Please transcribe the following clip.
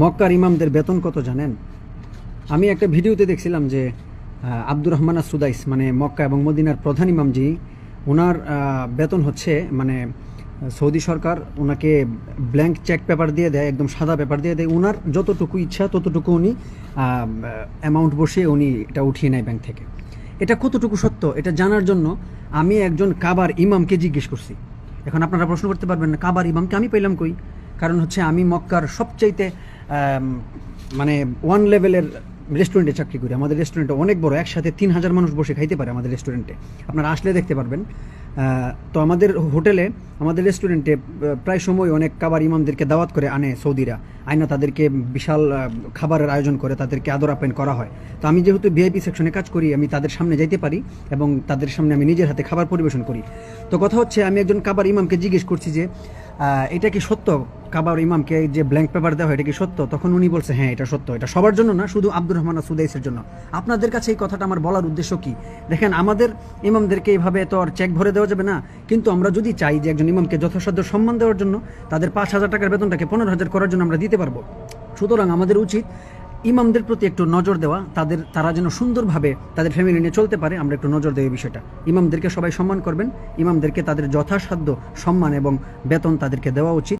মক্কার ইমামদের বেতন কত জানেন? আমি একটা ভিডিওতে দেখছিলাম যে আব্দুর রহমান সুদাইস মানে মক্কা এবং মদিনার প্রধান ইমাম জি ওনার বেতন হচ্ছে মানে সৌদি সরকার ওনাকে ব্ল্যাঙ্ক চেক পেপার দিয়ে দেয়, একদম সাদা পেপার দিয়ে দেয়। ওনার যতটুকু ইচ্ছা, ততটুকু উনি অ্যামাউন্ট বসিয়ে উনি এটা উঠিয়ে নেয় ব্যাংক থেকে। এটা কতটুকু সত্য? এটা জানার জন্য আমি একজন কাবার ইমামকে জিজ্ঞেস করছি। এখন আপনারা প্রশ্ন করতে পারবেন না, কাবার ইমামকে আমি পেলাম কই? কারণ হচ্ছে আমি মক্কার সবচাইতে মানে ওয়ান লেভেলের রেস্টুরেন্টে চাকরি করি। আমাদের রেস্টুরেন্টে অনেক বড়, একসাথে তিন হাজার মানুষ বসে খাইতে পারে আমাদের রেস্টুরেন্টে আপনারা আসলে দেখতে পারবেন। তো আমাদের হোটেলে, আমাদের রেস্টুরেন্টে প্রায় সময় অনেক কাবার ইমামদেরকে দাওয়াত করে আনে সৌদিরা। আয়না তাদেরকে বিশাল খাবারের আয়োজন করে, তাদেরকে আদর আপ্যায়ন করা হয়। তো আমি যেহেতু ভিআইপি সেকশনে কাজ করি, আমি তাদের সামনে যাইতে পারি এবং তাদের সামনে আমি নিজের হাতে খাবার পরিবেশন করি। তো কথা হচ্ছে, আমি একজন কাবার ইমামকে জিজ্ঞেস করছি যে এটা কি সত্য কাবার ইমামকে যে ব্ল্যাঙ্ক পেপার দেওয়া হয়, এটা কি সত্য? তখন উনি বলছে হ্যাঁ এটা সত্য। এটা সবার জন্য না, শুধু আব্দুর রহমান সুদাইসের জন্য। আপনাদের কাছে এই কথাটা আমার বলার উদ্দেশ্য কি? দেখেন, আমাদের ইমামদেরকে এইভাবে তো আর চেক ভরে দেওয়া যাবে না। কিন্তু আমরা যদি চাই যে একজন ইমামকে যথাসাধ্য সম্মান দেওয়ার জন্য, তাদের পাঁচ হাজার টাকার বেতনটাকে পনেরো হাজার করার জন্য আমরা দিতে পারব। সুতরাং আমাদের উচিত ইমামদের প্রতি একটু নজর দেওয়া, তাদের, তারা যেন সুন্দরভাবে তাদের ফ্যামিলি নিয়ে চলতে পারে। আমরা একটু নজর দেওয়া এই বিষয়টা। ইমামদেরকে সবাই সম্মান করবেন। ইমামদেরকে তাদের যথাসাধ্য সম্মান এবং বেতন তাদেরকে দেওয়া উচিত।